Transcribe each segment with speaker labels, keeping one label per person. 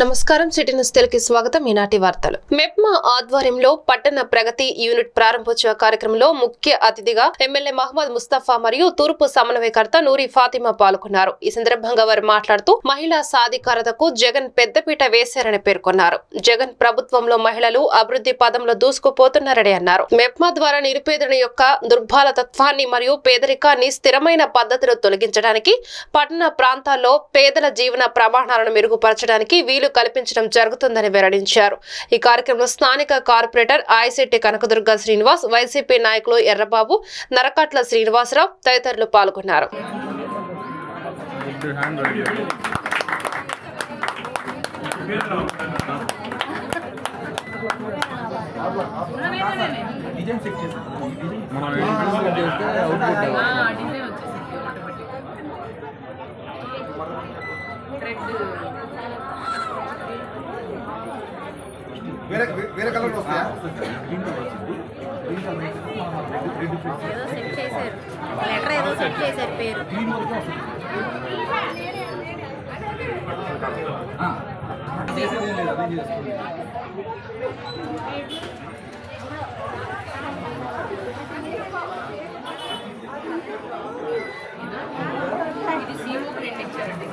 Speaker 1: నమస్కారం. City news తెలుగుకి స్వాగతం. ఈనాటి వార్తలు. మెప్మా ఆధ్వర్యంలో పట్టణ ప్రగతి యూనిట్ ప్రారంభోత్సవ కార్యక్రమంలో ముఖ్య అతిథిగా ఎమ్మెల్యే మహమ్మద్ ముస్తఫా మరియు తూర్పు సమన్వయకర్త నూరి ఫాతిమా పాల్గొన్నారు. ఈ సందర్భంగా వారు మాట్లాడుతూ మహిళా సాధికారతకు జగన్ పెద్దపీట వేశారని పేర్కొన్నారు. జగన్ ప్రభుత్వంలో మహిళలు అభివృద్ధి పదంలో దూసుకుపోతున్నారని అన్నారు. మెప్మా ద్వారా నిరుపేదల యొక్క దుర్బాల తత్వాన్ని మరియు పేదరికాన్ని స్థిరమైన పద్ధతిలో తొలగించడానికి పట్టణ ప్రాంతాల్లో పేదల జీవన ప్రమాణాలను మెరుగుపరచడానికి వీలు కల్పించడం జరుగుతుందని వెల్లడించారు. ఈ కార్యక్రమంలో స్థానిక corporator ICT Kanakadurga Srinivas YCP నాయకులు ఎర్రబాబు నరకట్ల శ్రీనివాసరావు తదితరులు పాల్గొన్నారు.
Speaker 2: Good మనం చేస్తే అవుట్పుట్
Speaker 3: డిజైన్ థ్రెడ్
Speaker 4: వేరే వేరే కలర్ వస్తాయా
Speaker 5: ఏదో సెట్ చేశారు లెటర్ ఏదో సెట్ చేశారు పేరు
Speaker 3: ఇది సీఓ ప్రింట్ ఇచ్చారండి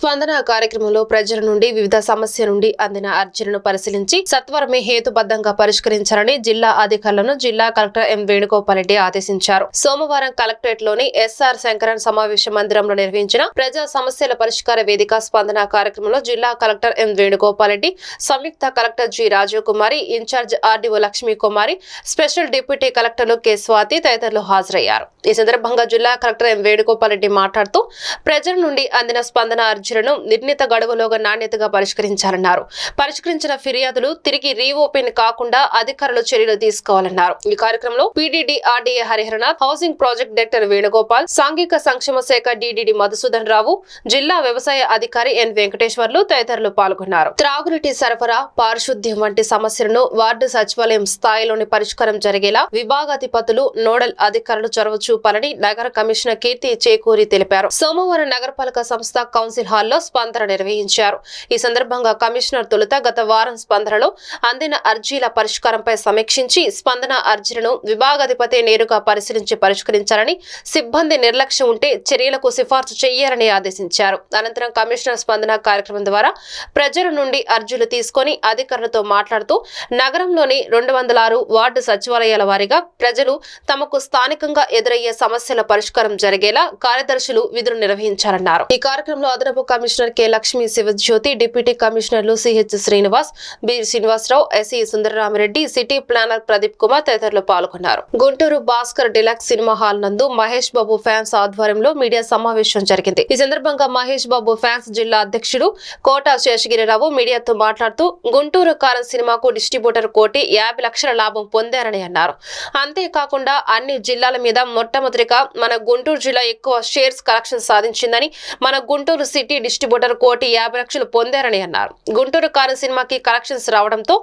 Speaker 1: స్పందన కార్యక్రమంలో ప్రజల నుండి వివిధ సమస్య నుండి అందిన అర్జీలను పరిశీలించి సత్వరమే హేతుబద్ధంగా పరిష్కరించాలని జిల్లా అధికారులను జిల్లా కలెక్టర్ ఎం వేణుగోపాల్ రెడ్డి ఆదేశించారు. సోమవారం కలెక్టరేట్లోని ఎస్ఆర్ శంకరన్ సమావేశ మందిరంలో నిర్వహించిన ప్రజా సమస్యల పరిష్కార వేదిక స్పందన కార్యక్రమంలో జిల్లా collector M Venugopal Reddy Samyukta collector G Rajeev Kumari in charge RDO Lakshmi Kumari special deputy కలెక్టర్లు కె స్వాతి తదితరులు హాజరయ్యారు. ఈ సందర్భంగా జిల్లా కలెక్టర్ ఎం వేణుగోపాల్ రెడ్డి మాట్లాడుతూ ప్రజల నుండి అందిన స్పందన సమస్యలను నిర్ణీత గడువులోగా నాణ్యతగా పరిష్కరించాలన్నారు. పరిష్కరించిన ఫిర్యాదులు తిరిగి రీఓపెన్ కాకుండా అధికారులు చర్యలు తీసుకోవాలన్నారు. ఈ కార్యక్రమంలో PDD RDA Hariharanath housing project director Venugopal సాంఘిక సంక్షేమ శాఖ డీడీడీ మధుసూదన్ రావు జిల్లా వ్యవసాయ అధికారి ఎన్ వెంకటేశ్వర్లు తదితరులు పాల్గొన్నారు. త్రాగునీటి సరఫరా పారిశుద్ధ్యం వంటి సమస్యలను వార్డు సచివాలయం స్థాయిలోని పరిష్కారం జరిగేలా విభాగాధిపతులు నోడల్ అధికారులు చొరవ చూపాలని నగర కమిషనర్ కీర్తి చేకూరి తెలిపారు. సోమవారం నగరపాలక సంస్థ కౌన్సిల్ కార్యక్రమాల్లో స్పందన నిర్వహించారు. ఈ సందర్భంగా కమిషనర్ తొలుత గత వారం స్పందనలో అందిన అర్జీల పరిష్కారంపై సమీక్షించి స్పందన అర్జీలను విభాగాధిపతి నేరుగా పరిశీలించి పరిష్కరించాలని సిబ్బంది నిర్లక్ష్యం ఉంటే చర్యలకు సిఫార్సు చేయాలని ఆదేశించారు. అనంతరం కమిషనర్ స్పందన కార్యక్రమం ద్వారా ప్రజల నుండి అర్జీలు తీసుకొని అధికారులతో మాట్లాడుతూ నగరంలోని రెండు వందల ఆరు వార్డు సచివాలయాల వారీగా ప్రజలు తమకు స్థానికంగా ఎదురయ్యే సమస్యల పరిష్కారం జరిగేలా కార్యదర్శులు విధులు నిర్వహించాలన్నారు. ఈ కార్యక్రమంలో అదనపు commissioner K Lakshmi Sivajyothi deputy కమిషనర్లు CH Srinivas B Srinivasa Rao SE Sundararami Reddy city planner Pradeep Kumar తదితరులు పాల్గొన్నారు. Guntur Bhaskar deluxe cinema hall నందు మహేష్ బాబు ఫ్యాన్స్ ఆధ్వర్యంలో మీడియా సమావేశం జరిగింది. ఈ సందర్భంగా మహేష్ బాబు ఫ్యాన్స్ జిల్లా అధ్యక్షుడు కోట శేషగిరిరావు మీడియాతో మాట్లాడుతూ గుంటూరు కారం సినిమాకు డిస్ట్రిబ్యూటర్ కోటి యాభై లక్షల లాభం పొందారని అన్నారు. అంతేకాకుండా అన్ని జిల్లాల మీద మొట్టమొదటిగా మన గుంటూరు జిల్లా ఎక్కువ షేర్స్ కలెక్షన్ సాధించిందని మన గుంటూరు సిటీ డిస్ట్రిబ్యూటర్ కోటి యాభై లక్షలు పొందారని అన్నారు. గుంటూరు కారు సినిమాకి కలెక్షన్స్ రావడంతో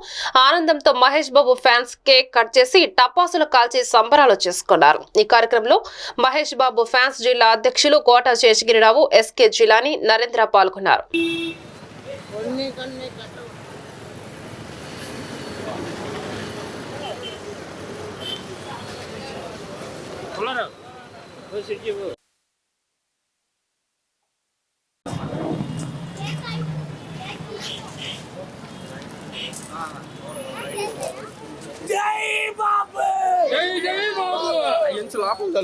Speaker 1: ఆనందంతో Mahesh Babu fans cake cut చేసి టపాసులు కాల్చి సంబరాలు చేసుకున్నారు. ఈ కార్యక్రమంలో మహేష్ బాబు ఫ్యాన్స్ జిల్లా అధ్యక్షులు కోట శేషగిరిరావు ఎస్కే జిలాని నరేంద్ర పాల్గొన్నారు.
Speaker 4: ఏ, వాడికి మేము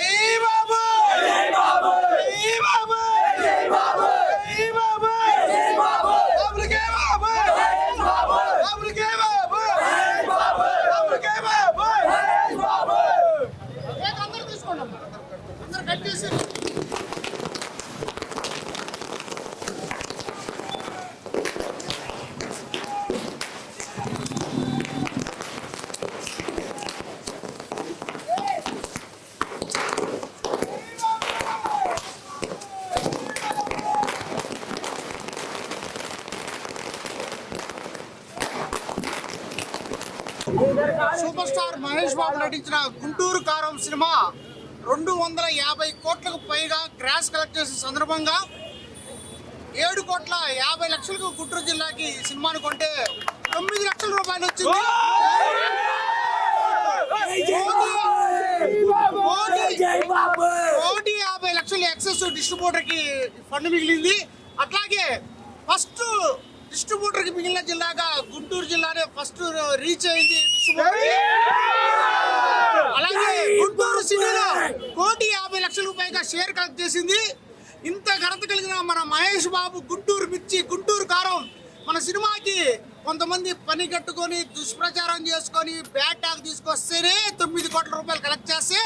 Speaker 4: జై బాబు జై బాబు జై బాబు జై బాబు జై బాబు బాబులకే బాబు జై బాబు బాబులకే బాబు జై బాబు బాబులకే బాబు జై బాబు అందరూ తీసుకోండి అందరూ కట్టేసి
Speaker 6: సూపర్ స్టార్ మహేష్ బాబు నటించిన గుంటూరు కారం సినిమా రెండు వందల యాభై కోట్లకు పైగా గ్రాస్ కలెక్ట్ చేసిన సందర్భంగా ఏడు కోట్ల యాభై లక్షలకు గుంటూరు జిల్లాకి సినిమాను కొంటే తొమ్మిది లక్షల రూపాయలు వచ్చింది. కోటి- యాభై లక్షల ఎక్సెస్ డిస్ట్రిబ్యూటర్కి ఫండ్ మిగిలింది. అట్లాగే ఫస్ట్ డిస్ట్రిబ్యూటర్కి మిగిలిన జిల్లాగా గుంటూరు జిల్లానే ఫస్ట్ రీచ్ అయింది. అలాగే గుంటూరు సిటీలో కోటి యాభై లక్షల పైగా షేర్ కలెక్ట్ చేసింది. ఇంత ఘనత కలిగిన మన మహేష్ బాబు గుంటూరు మిర్చి గుంటూరు కారం మన సినిమాకి కొంతమంది పని కట్టుకొని దుష్ప్రచారం చేసుకొని బ్యాడ్ టాక్ తీసుకొస్తేనే తొమ్మిది కోట్ల రూపాయలు కలెక్ట్ చేస్తే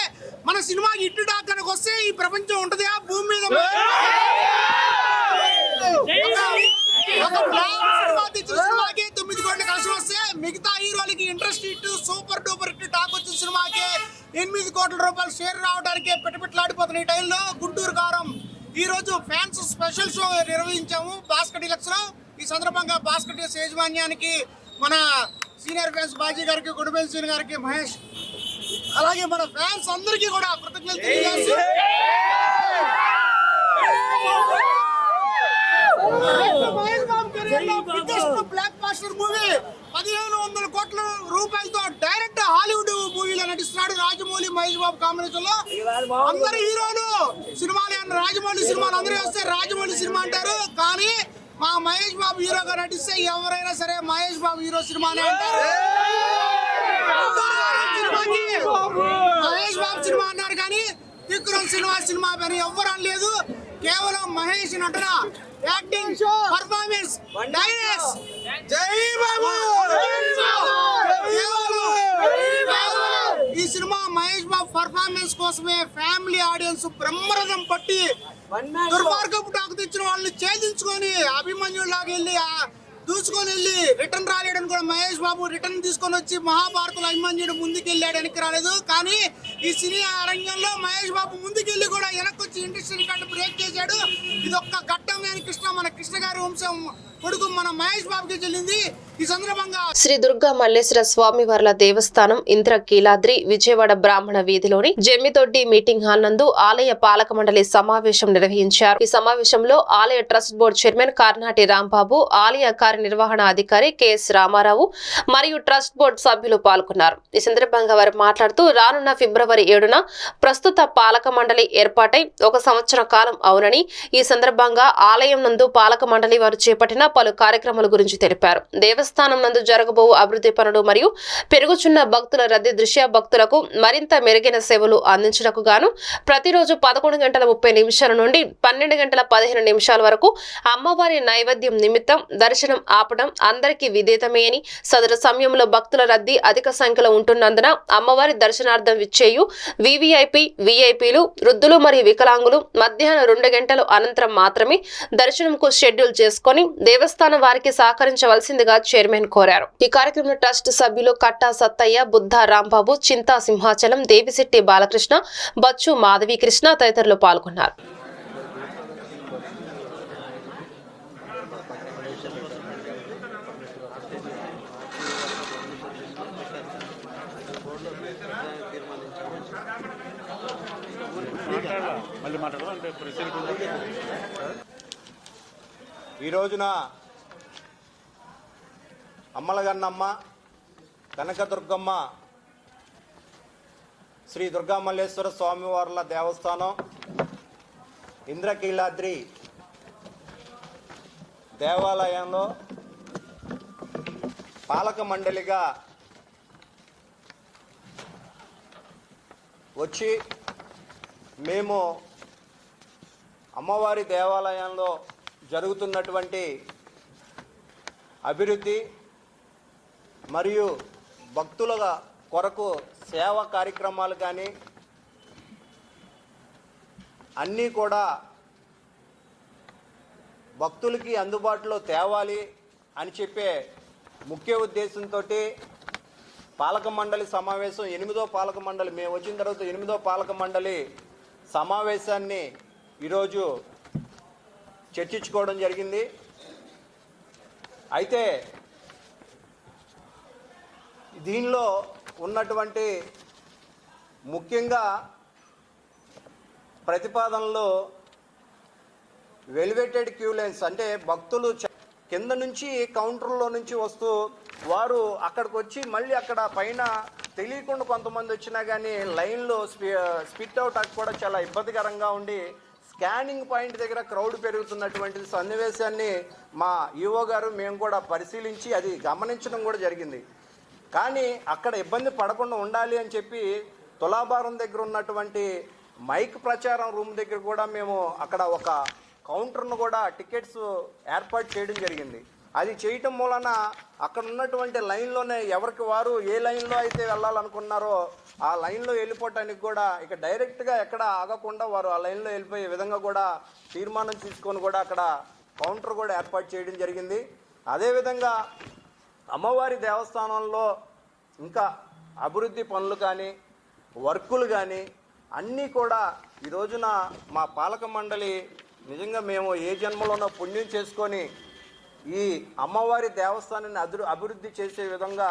Speaker 6: మన సినిమాకి ఇట్టు టాక్ కనుక వస్తే ఈ ప్రపంచం ఉంటది? ఆ భూమి మీద ఒక బ్లాక్ సినిమా తెచ్చిన సినిమాకి తొమ్మిది కోట్ల కలెక్షన్ వస్తే మిగతా హీరోలకి ఇంట్రెస్ట్ ఇట్టు సూపర్ డూపర్ ఇట్టు టాక్ వచ్చిన సినిమాకి ఎనిమిది కోట్ల రూపాయలు షేర్ రావడానికి పెట్టుబట్లాడిపోతున్న ఈ టైంలో గుంటూరు కారం. ఈ రోజు ఫ్యాన్స్ స్పెషల్ షో నిర్వహించాము బాస్కెట్ డిలక్స్లో. ఈ సందర్భంగా బాస్కెట్ డిలక్స్ యాజమాన్యానికి మన సీనియర్ ఫ్యాన్స్ బాజీ గారికి గుడిబెల్ సీన్ గారికి మహేష్ అలాగే మన ఫ్యాన్స్ అందరికీ కూడా కృతజ్ఞతలు బిగ్గెస్ట్ బ్లాక్ బాస్టర్ మూవీ పదిహేను వందల కోట్ల రూపాయలతో డైరెక్ట్ హాలీవుడ్ మూవీలో నటిస్తున్నాడు రాజమౌళి మహేష్ బాబు కాంబినేషన్లో. అందరు హీరోలు సినిమాలు రాజమౌళి సినిమాలు అందరూ వస్తే రాజమౌళి సినిమా అంటారు. కానీ మా మహేష్ బాబు హీరోగా నటిస్తే ఎవరైనా సరే మహేష్ బాబు హీరో సినిమానే అంటారు. మహేష్ బాబు సినిమా అన్నారు కానీ విక్రమ్ సినిమా సినిమా పని ఎవ్వరు అనలేదు. కేవలం మహేష్ నటన యాక్టింగ్ పర్ఫార్మెన్స్ డైరెక్ట్స్
Speaker 4: జై బాబు!
Speaker 6: ఈ సినిమా మహేష్ బాబు పర్ఫార్మెన్స్ కోసమే ఫ్యామిలీ ఆడియన్స్ బ్రహ్మరథం పట్టి దుర్మార్గపు టాకు తెచ్చిన వాళ్ళని ఛేదించుకొని అభిమన్యులాగా వెళ్ళి దూసుకొని వెళ్ళి రిటర్న్ రాలేడని కూడా మహేష్ బాబు రిటర్న్ తీసుకొని వచ్చి మహాభారతులు అభిమన్యుడు ముందుకు వెళ్ళాడు వెనక్కి రాలేదు. కానీ ఈ సినీ రంగంలో మహేష్ బాబు ముందుకెళ్ళి కూడా వెనక్కి వచ్చి ఇండస్ట్రీని రికార్డు బ్రేక్ చేశాడు. ఇది ఒక్క ఘట్టం లేని కృష్ణ మన కృష్ణ గారి వంశం కొడుకు మన మహేష్ బాబుకి చెల్లింది.
Speaker 1: శ్రీ దుర్గా మల్లేశ్వర స్వామి వార్ల దేవస్థానం ఇంద్రకీలాద్రి విజయవాడ బ్రాహ్మణ వీధిలోని జమ్మిదొడ్డి మీటింగ్ హాల్ నందు ఆలయ పాలక మండలి సమావేశం నిర్వహించారు. ఈ సమావేశంలో ఆలయ trust board chairman Karnati Rambabu ఆలయ కార్యనిర్వహణ అధికారి కెఎస్ రామారావు మరియు ట్రస్ట్ బోర్డు సభ్యులు పాల్గొన్నారు. ఈ సందర్భంగా వారు మాట్లాడుతూ రానున్న ఫిబ్రవరి ఏడున ప్రస్తుత పాలక మండలి ఏర్పాటై ఒక సంవత్సర కాలం అవునని ఈ సందర్భంగా ఆలయం నందు పాలక మండలి వారు చేపట్టిన పలు కార్యక్రమాల గురించి తెలిపారు. దేవస్థానం నందు జరగబో అభివృద్ధి పనులు మరియు పెరుగుచున్న భక్తుల రద్దీ దృష్ట్యా భక్తులకు మరింత మెరుగైన సేవలు అందించడానికి గాను ప్రతిరోజు పదకొండు గంటల ముప్పై నిమిషాల నుండి పన్నెండు గంటల పదిహేను నిమిషాల వరకు అమ్మవారి నైవేద్యం నిమిత్తం దర్శనం ఆపడం అందరికీ విధేతమే అని సదరు సమయంలో భక్తుల రద్దీ అధిక సంఖ్యలో ఉంటున్నందున అమ్మవారి దర్శనార్థం విచ్చేయు వివిఐపి విఐపిలు వృద్ధులు మరియు వికలాంగులు మధ్యాహ్నం రెండు గంటల అనంతరం మాత్రమే దర్శనంకు షెడ్యూల్ చేసుకొని దేవస్థానం వారికి సహకరించవలసిందిగా చైర్మన్ కోరారు. ఈ కార్యక్రమంలో ట్రస్ట్ సభ్యులు కట్టా సత్తయ్య బుద్ధ రాంబాబు చింతా సింహాచలం దేవిశెట్టి బాలకృష్ణ బచ్చు మాధవి కృష్ణ తదితరులు పాల్గొన్నారు.
Speaker 7: ఈ రోజున అమ్మలగన్నమ్మ కనకదుర్గమ్మ శ్రీ దుర్గామల్లేశ్వర స్వామివార్ల దేవస్థానం ఇంద్రకీలాద్రి దేవాలయంలో పాలక మండలిగా వచ్చి మేము అమ్మవారి దేవాలయంలో జరుగుతున్నటువంటి అభివృద్ధి మరియు భక్తుల కొరకు సేవా కార్యక్రమాలు కానీ అన్నీ కూడా భక్తులకి అందుబాటులో తేవాలి అని చెప్పే ముఖ్య ఉద్దేశంతో పాలక మండలి సమావేశం ఎనిమిదో పాలక మండలి మేము వచ్చిన తర్వాత ఎనిమిదో పాలక మండలి సమావేశాన్ని ఈరోజు చర్చించుకోవడం జరిగింది. అయితే దీనిలో ఉన్నటువంటి ముఖ్యంగా ప్రతిపాదనలో వెలివేటెడ్ క్యూలైన్స్ అంటే భక్తులు కింద నుంచి కౌంటర్లో నుంచి వస్తూ వారు అక్కడికి వచ్చి మళ్ళీ అక్కడ పైన తెలియకుండా కొంతమంది వచ్చినా కానీ లైన్లో స్పి స్పిట్ అవుట్ కూడా చాలా ఇబ్బందికరంగా ఉండి స్కానింగ్ పాయింట్ దగ్గర క్రౌడ్ పెరుగుతున్నటువంటి సన్నివేశాన్ని మా ఈఓ గారు మేము కూడా పరిశీలించి అది గమనించడం కూడా జరిగింది. కానీ అక్కడ ఇబ్బంది పడకుండా ఉండాలి అని చెప్పి తులాభారం దగ్గర ఉన్నటువంటి మైక్ ప్రచారం రూమ్ దగ్గర కూడా మేము అక్కడ ఒక కౌంటర్ను కూడా టికెట్స్ ఏర్పాటు చేయడం జరిగింది. అది చేయటం మూలన అక్కడ ఉన్నటువంటి లైన్లోనే ఎవరికి వారు ఏ లైన్లో అయితే వెళ్ళాలనుకున్నారో ఆ లైన్లో వెళ్ళిపోవటానికి కూడా ఇక డైరెక్ట్గా ఎక్కడ ఆగకుండా వారు ఆ లైన్లో వెళ్ళిపోయే విధంగా కూడా తీర్మానం తీసుకొని కూడా అక్కడ కౌంటర్ కూడా ఏర్పాటు చేయడం జరిగింది. అదేవిధంగా అమ్మవారి దేవస్థానంలో ఇంకా అభివృద్ధి పనులు కానీ వర్కులు కానీ అన్నీ కూడా ఈ రోజున మా పాలక మండలి నిజంగా మేము ఏ జన్మలోనో పుణ్యం చేసుకొని ఈ అమ్మవారి దేవస్థానాన్ని అదు అభివృద్ధి చేసే విధంగా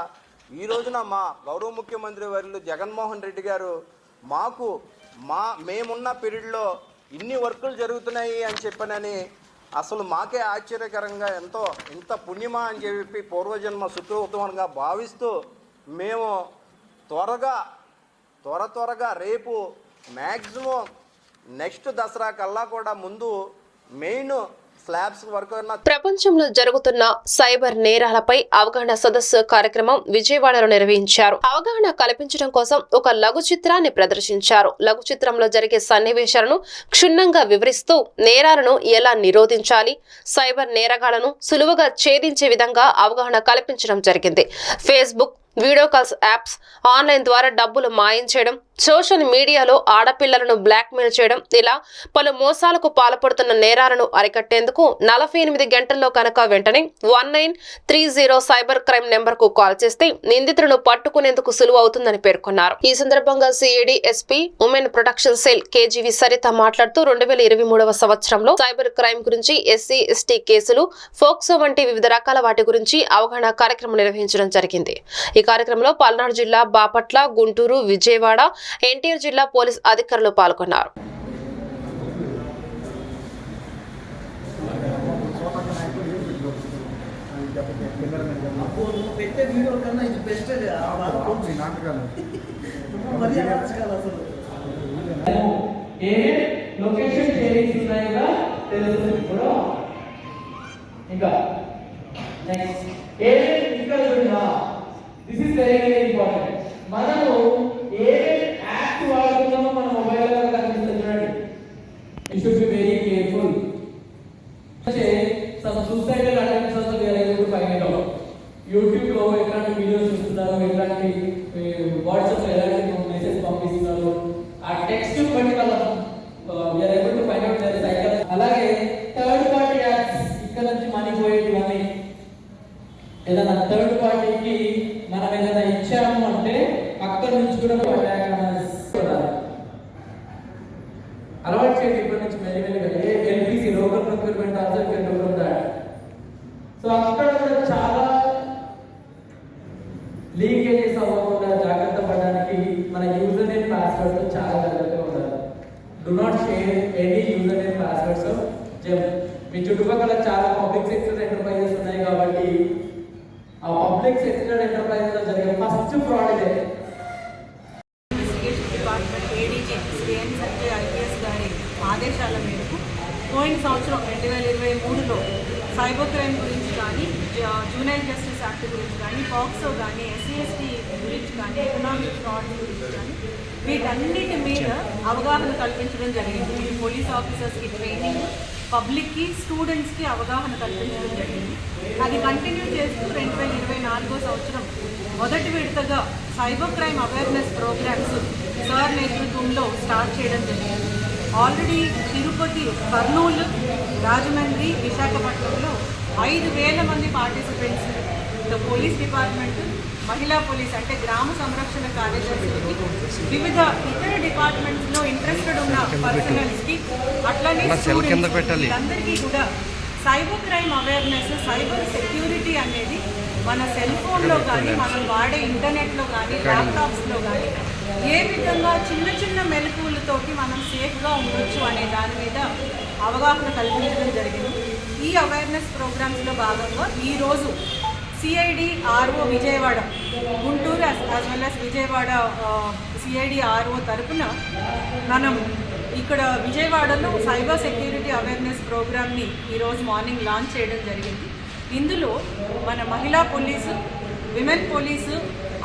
Speaker 7: ఈ రోజున మా గౌరవ ముఖ్యమంత్రి వర్యులు జగన్మోహన్ రెడ్డి గారు మాకు మా మేమున్న పీరియడ్లో ఇన్ని వర్కులు జరుగుతున్నాయి అని చెప్పనని అసలు మాకే ఆశ్చర్యకరంగా ఎంతో ఇంత పుణ్యమా అని చెప్పి పూర్వజన్మ సుకృతంగా భావిస్తూ మేము త్వరగా త్వర త్వరగా రేపు మ్యాక్సిమం నెక్స్ట్ దసరా కల్లా కూడా ముందు మెయిన్
Speaker 1: ప్రపంచంలో జరుగుతున్న సైబర్ నేరాలపై అవగాహన సదస్సు కార్యక్రమం విజయవాడలో నిర్వహించారు. అవగాహన కల్పించడం కోసం ఒక లఘు చిత్రాన్ని ప్రదర్శించారు. లఘు చిత్రంలో జరిగే సన్నివేశాలను క్షుణ్ణంగా వివరిస్తూ నేరాలను ఎలా నిరోధించాలి సైబర్ నేరగాళ్ళను సులువుగా ఛేదించే విధంగా అవగాహన కల్పించడం జరిగింది. Facebook video calls apps online ద్వారా డబ్బులు మాయం చేయడం సోషల్ మీడియాలో ఆడపిల్లలను బ్లాక్మెయిల్ చేయడం ఇలా పలు మోసాలకు పాల్పడుతున్న నేరాలను అరికట్టేందుకు నలభై ఎనిమిది గంటల్లో కనుక వెంటనే one nine three zero cyber crime నెంబర్కు కాల్ చేస్తే నిందితులను పట్టుకునేందుకు సులువు అవుతుందని పేర్కొన్నారు. ఈ సందర్భంగా CID SP women protection cell KGV Saritha మాట్లాడుతూ రెండు వేల ఇరవై మూడవ సంవత్సరంలో సైబర్ క్రైమ్ గురించి ఎస్సీ ఎస్టీ కేసులు ఫోక్సో వంటి వివిధ రకాల వాటి గురించి అవగాహన కార్యక్రమం నిర్వహించడం జరిగింది. ఈ కార్యక్రమంలో పల్నాడు జిల్లా బాపట్ల గుంటూరు విజయవాడ ఎన్టీఆర్ జిల్లా పోలీస్ అధికారులు పాల్గొన్నారు.
Speaker 8: ఏ లొకేషన్ షేరింగ్స్ తెలుస్తుంది ఇప్పుడు ఇంకా నెక్స్ట్ ఏ ఇంకా చూడండి this is very very important మనము ఏ యాప్ వాడుతున్నామో మన మొబైల్లో కనిపిస్తుంది చూడండి you should be very careful some suicidal attempts also they are able to find it out యూట్యూబ్లో ఎలాంటి వీడియోస్ చూస్తున్నారు ఎలాంటి వాట్సాప్లో ఎలాంటి మెసేజ్ పంపిస్తున్నారు ఆ టెక్స్ట్ బట్టి వాళ్ళ we are able to find out their cycle అలాగే థర్డ్ పార్టీ యాప్స్ ఇక్కడ నుంచి మనీ పోయేటివన్నీ ఏదైనా థర్డ్ పార్టీకి మనం ఏదైనా ఇచ్చాము అంటే అక్కడ నుంచి కూడా attack అనేది చూడాలి. అలవాటు చేయండి ఇప్పటి నుంచి మెల్లిమెల్లిగా a LPC local procurement also can do from that so అక్కడ కూడా చాలా లీకేజెస్ అవ్వకుండా జాగ్రత్త పడడానికి మన యూజర్ నేమ్ పాస్వర్డ్ చాలా జాగ్రత్తగా ఉండాలి. Do not share any user name passwords జమ్ మీ చుట్టుపక్కల చాలా పబ్లిక్ సెక్టర్ ఎంటర్ప్రైజెస్ ఉన్నాయి కాబట్టి ఆ పబ్లిక్ సెక్టర్ ఎంటర్ప్రైజెస్లో జరిగే ఫస్ట్ ఫ్రాడ్ ఇదే
Speaker 3: investigation department ADG Shri N Sanjay IPS గారి ఆదేశాల మేరకు పోయిన సంవత్సరం రెండు వేల ఇరవై మూడులో సైబర్ క్రైమ్ గురించి కానీ జూనైల్ జస్టిస్ యాక్ట్ గురించి కానీ పాక్సో కానీ ఎస్సీ ఎస్టీ గురించి కానీ ఎకనామిక్ ఫ్రాడ్ గురించి కానీ వీటన్నిటి మీద అవగాహన కల్పించడం జరిగింది. ఇది పోలీస్ ఆఫీసర్స్కి ట్రైనింగ్ పబ్లిక్కి స్టూడెంట్స్కి అవగాహన కల్పించడం జరిగింది. అది కంటిన్యూ చేస్తూ రెండు వేల ఇరవై నాలుగో సంవత్సరం మొదటి విడతగా cyber crime awareness programmes sir నేతృత్వంలో స్టార్ట్ చేయడం జరిగింది. ఆల్రెడీ తిరుపతి కర్నూలు రాజమండ్రి విశాఖపట్నంలో ఐదు వేల మంది పార్టిసిపెంట్స్ ద పోలీస్ డిపార్ట్మెంట్ మహిళా పోలీస్ అంటే గ్రామ సంరక్షణ కార్యదర్శులకి వివిధ ఇతర డిపార్ట్మెంట్స్లో ఇంట్రెస్టెడ్ ఉన్న పర్సనల్స్కి అట్లనే వీళ్ళందరికీ కూడా cyber crime awareness cyber security అనేది మన సెల్ ఫోన్లో కానీ మనం వాడే ఇంటర్నెట్లో కానీ ల్యాప్టాప్స్లో కానీ ఏ విధంగా చిన్న చిన్న మెలకువలతోటి మనం సేఫ్గా ఉండొచ్చు అనే దాని మీద అవగాహన కల్పించడం జరిగింది. ఈ అవేర్నెస్ ప్రోగ్రామ్స్లో భాగంగా ఈరోజు CID RO Vijayawada Guntur as well as Vijayawada CID RO తరపున మనం ఇక్కడ విజయవాడలో సైబర్ సెక్యూరిటీ అవేర్నెస్ ప్రోగ్రామ్ని ఈరోజు మార్నింగ్ లాంచ్ చేయడం జరిగింది. ఇందులో మన మహిళా పోలీసు విమెన్ పోలీసు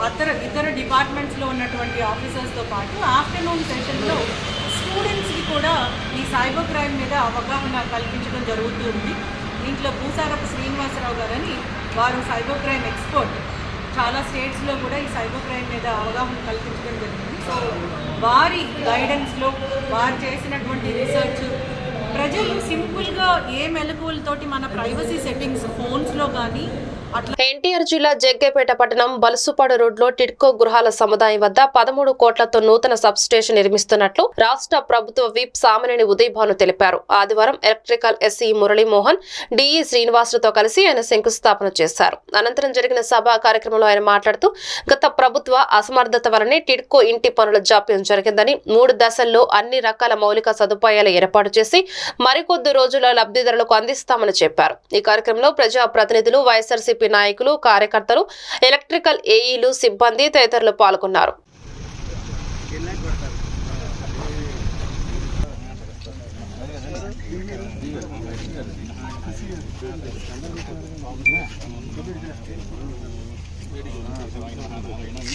Speaker 3: అతర ఇతర డిపార్ట్మెంట్స్లో ఉన్నటువంటి ఆఫీసర్స్తో పాటు ఆఫ్టర్నూన్ సెషన్లో స్టూడెంట్స్కి కూడా ఈ సైబర్ క్రైమ్ మీద అవగాహన కల్పించడం జరుగుతూ ఉంది. దీంట్లో భూసారపు శ్రీనివాసరావు గారని వారు సైబర్ క్రైమ్ ఎక్స్పర్ట్. చాలా స్టేట్స్లో కూడా ఈ సైబర్ క్రైమ్ మీద అవగాహన కల్పించడం జరిగింది. సో వారి గైడెన్స్లో వారు చేసినటువంటి రీసెర్చ్ ప్రజలు సింపుల్గా ఏ మెలకువలతోటి మన ప్రైవసీ సెట్టింగ్స్ ఫోన్స్లో కానీ
Speaker 1: ఎన్టీఆర్ జిల్లా జగ్గేపేట పట్టణం బలుసుపాడు రోడ్లో టిడ్కో గృహాల సముదాయం వద్ద పదమూడు కోట్లతో నూతన సబ్ స్టేషన్ నిర్మిస్తున్నట్లు రాష్ట్ర ప్రభుత్వ విప్ సామినేని ఉదయభాను తెలిపారు. ఆదివారం ఎలక్ట్రికల్ ఎస్సీ మురళీమోహన్ డిఈ శ్రీనివాసులతో కలిసి ఆయన శంకుస్థాపన చేశారు. అనంతరం జరిగిన సభా కార్యక్రమంలో ఆయన మాట్లాడుతూ గత ప్రభుత్వ అసమర్థత వలనే టిడ్కో ఇంటి పనుల జాప్యం జరిగిందని మూడు దశల్లో అన్ని రకాల మౌలిక సదుపాయాలు ఏర్పాటు చేసి మరికొద్ది రోజుల లబ్ధిదారులకు అందిస్తామని చెప్పారు. ఈ కార్యక్రమంలో ప్రజా ప్రతినిధులు వైఎస్ఆర్సీపీ నాయకులు కార్యకర్తలు ఎలక్ట్రికల్ ఏఈలు సిబ్బంది తదితరులు పాల్గొన్నారు.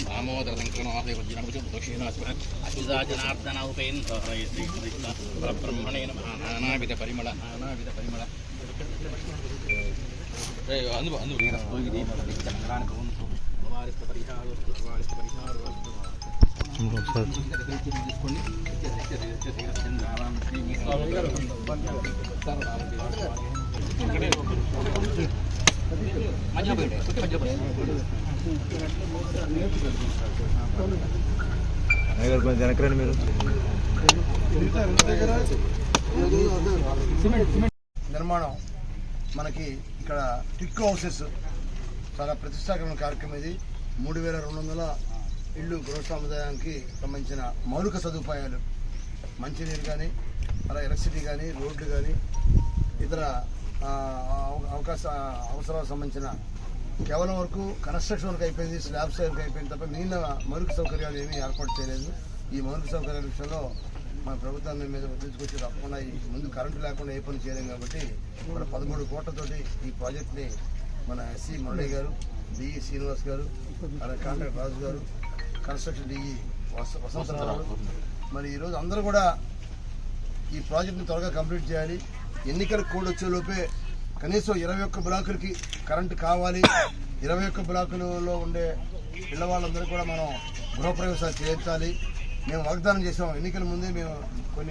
Speaker 2: దామోదర సంకలనాథేవజనార్దన ఉపేంద్ర నానావిధ పరిమళ నానావిధ పరిమళ అందు అందు వారిస్త పరిహార
Speaker 4: నిర్మాణం మనకి ఇక్కడ టిక్ హౌసెస్ చాలా ప్రతిష్టాకరమైన కార్యక్రమం ఇది. మూడు వేల రెండు వందల ఇళ్ళు గృహ సముదాయానికి సంబంధించిన మౌలిక సదుపాయాలు మంచినీరు కానీ అలా ఎలక్ట్రిసిటీ కానీ రోడ్లు కానీ ఇతర అవకాశ అవసరాలకు సంబంధించిన కేవలం వరకు కన్స్ట్రక్షన్ వరకు అయిపోయింది స్లాబ్స్ వరకు అయిపోయింది తప్ప మిగిలిన మౌలిక సౌకర్యాలు ఏమీ ఏర్పాటు చేయలేదు. ఈ మౌలిక సౌకర్యాల విషయంలో మన ప్రభుత్వాన్ని మీద తీసుకొచ్చి తప్పకుండా ఈ ముందు కరెంటు లేకుండా ఏ పని చేయలేం కాబట్టి మన పదమూడు కోట్లతోటి ఈ ప్రాజెక్ట్ని మన ఎస్సీ మురళి గారు డిఈ శ్రీనివాస్ గారు అలాగే కాంట్రాక్ట్ రాజు గారు కన్స్ట్రక్షన్ డిఈ వస వసంతరావు మరి ఈరోజు అందరూ కూడా ఈ ప్రాజెక్ట్ని త్వరగా కంప్లీట్ చేయాలి. ఎన్నికల కోడ్ వచ్చే లోపే కనీసం ఇరవై ఒక్క బ్లాకులకి కరెంటు కావాలి. ఇరవై ఒక్క బ్లాకులలో ఉండే పిల్లవాళ్ళందరూ కూడా మనం గృహప్రవేశాలు చేయించాలి. మేము వాగ్దానం చేసాం. ఎన్నికల ముందే మేము కొన్ని